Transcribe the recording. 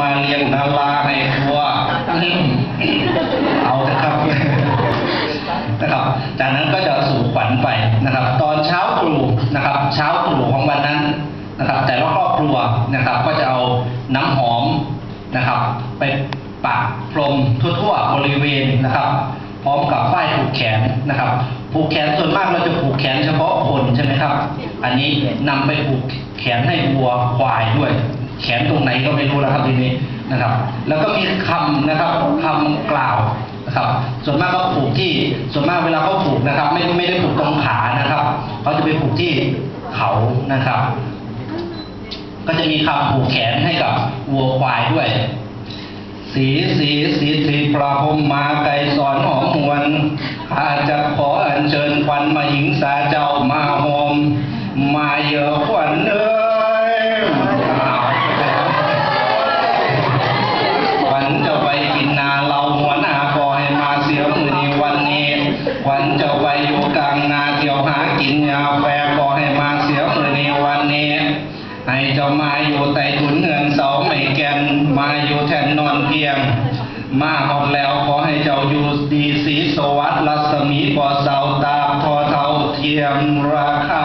มาเลี้ยงนาลาให้วัวเอาเถอะครับนะครับ จากนั้นก็จะสู่ขวัญไปนะครับ ตอนเช้าตรู่นะครับ เช้าตรู่ของวันนั้นนะครับ แต่ละครอบครัวนะครับ ก็จะเอาน้ำหอมนะครับ ไปปะพรมทั่วๆบริเวณนะครับ พร้อมกับป้ายผูกแขนนะครับผูกแขนส่วนมากเราจะผูกแขนเฉพาะคนใช่ไหมครับ อันนี้นำไปผูกแขนให้วัวควายด้วย แขนตรงไหนก็ไม่รู้แล้วครับทีนี้นะครับ แล้วก็มีคำนะครับคำกล่าวนะครับ ส่วนมากก็ผูกที่ส่วนมากเวลาเขาผูกนะครับ ไม่ไม่ได้ผูกตรงขานะครับเขาจะไปผูกที่เขานะครับ ก็จะมีคำผูกแขนให้กับวัวควายด้วย สีสีสีสีประพมมาไกสอนหอมหวน อาจจะขออัญเชิญควันมาหญิงสาเจ้ามาหอมมาเยอะ วันจะไปกินนาเราหัวหน้าขอให้มาเสียมือในวันนี้วันจะไปอยู่กลางนาเที่ยวหากินยาแฟขอให้มาเสียมือในวันนี้ให้เจ้ามาอยู่ใต้ถุนเงินเสาไม่แกนมาอยู่แทนนอนเพียง มาหอดแล้วขอให้เจ้าอยู่ดีสีสวัสดิ์รัศมีปอเสาตาพอเท่าเทียมราคา